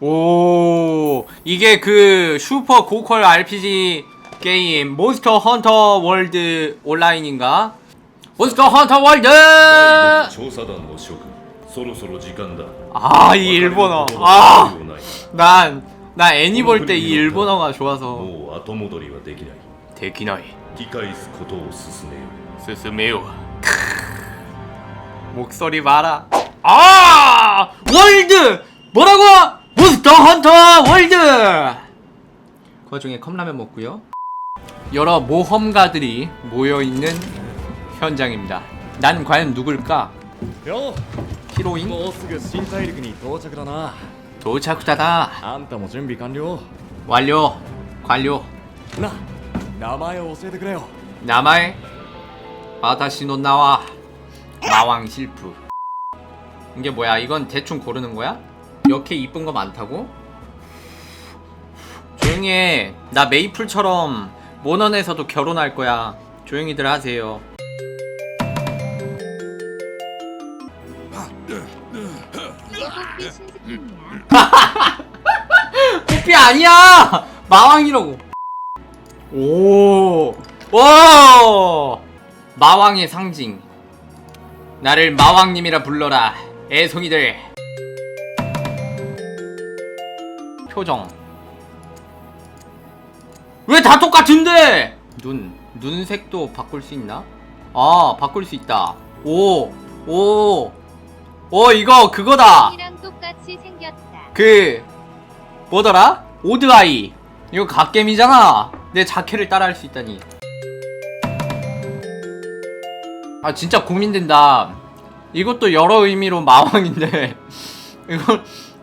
오 이게 그 슈퍼 고퀄 RPG 게임 몬스터 헌터 월드 온라인인가? 몬스터 헌터 월드! 調査団の諸君そろそろ時間だ 아 이 일본어 아 난 나 애니 볼 때 이 일본어가 좋아서 もう後戻りはできない 대기나이 引き返すことを進めよう 스스메요 목소리 봐라 아 월드 뭐라고 몬스터 헌터 월드 그 와중에 컵라면 먹고요 여러 모험가들이 모여있는 현장입니다 난 과연 누굴까 よ 히로인 もうすぐ新大陸に到着だな 도착자다 あんたも準備完了 완료 관료 な名前を教えてくれよ 나마의 아다시노 나와 마왕 실프 이게 뭐야 이건 대충 고르는 거야? 이렇게 이쁜 거 많다고? 조용히 해 나 메이플처럼 모넌에서도 결혼할 거야 조용히들 하세요 이게 뽑기 신스킨이야. 뽀삐 아니야 마왕이라고 오, 오, 마왕의 상징. 나를 마왕님이라 불러라, 애송이들. 표정. 왜 다 똑같은데? 눈, 눈색도 바꿀 수 있나? 아, 바꿀 수 있다. 오, 오, 오, 이거 그거다. 그 뭐더라? 오드아이 이거 갓겜이잖아 내 자켓을 따라할 수 있다니 아 진짜 고민된다 이것도 여러 의미로 마왕인데 이거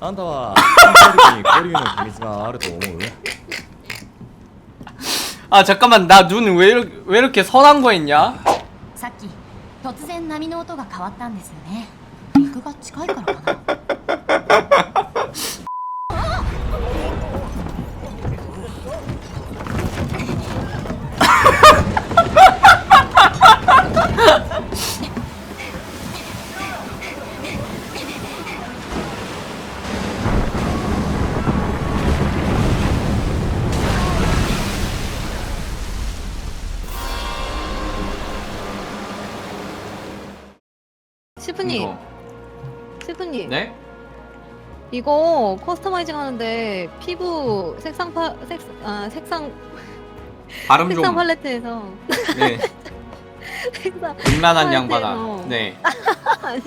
あんたは新大陸に交流の秘密があると思う 아 잠깐만 나 눈 왜 이렇게, 왜 이렇게 선한 거 했냐? さっき突然波の音が変わったんですよね陸が近いからかな 시프님, 이거. 시프님, 네? 이거 커스터마이징 하는데 피부 색상 파 색, 아, 색상 발음 색상 좀 팔레트에서. 네. 색상 팔레트에서. 양반아. 네. 아니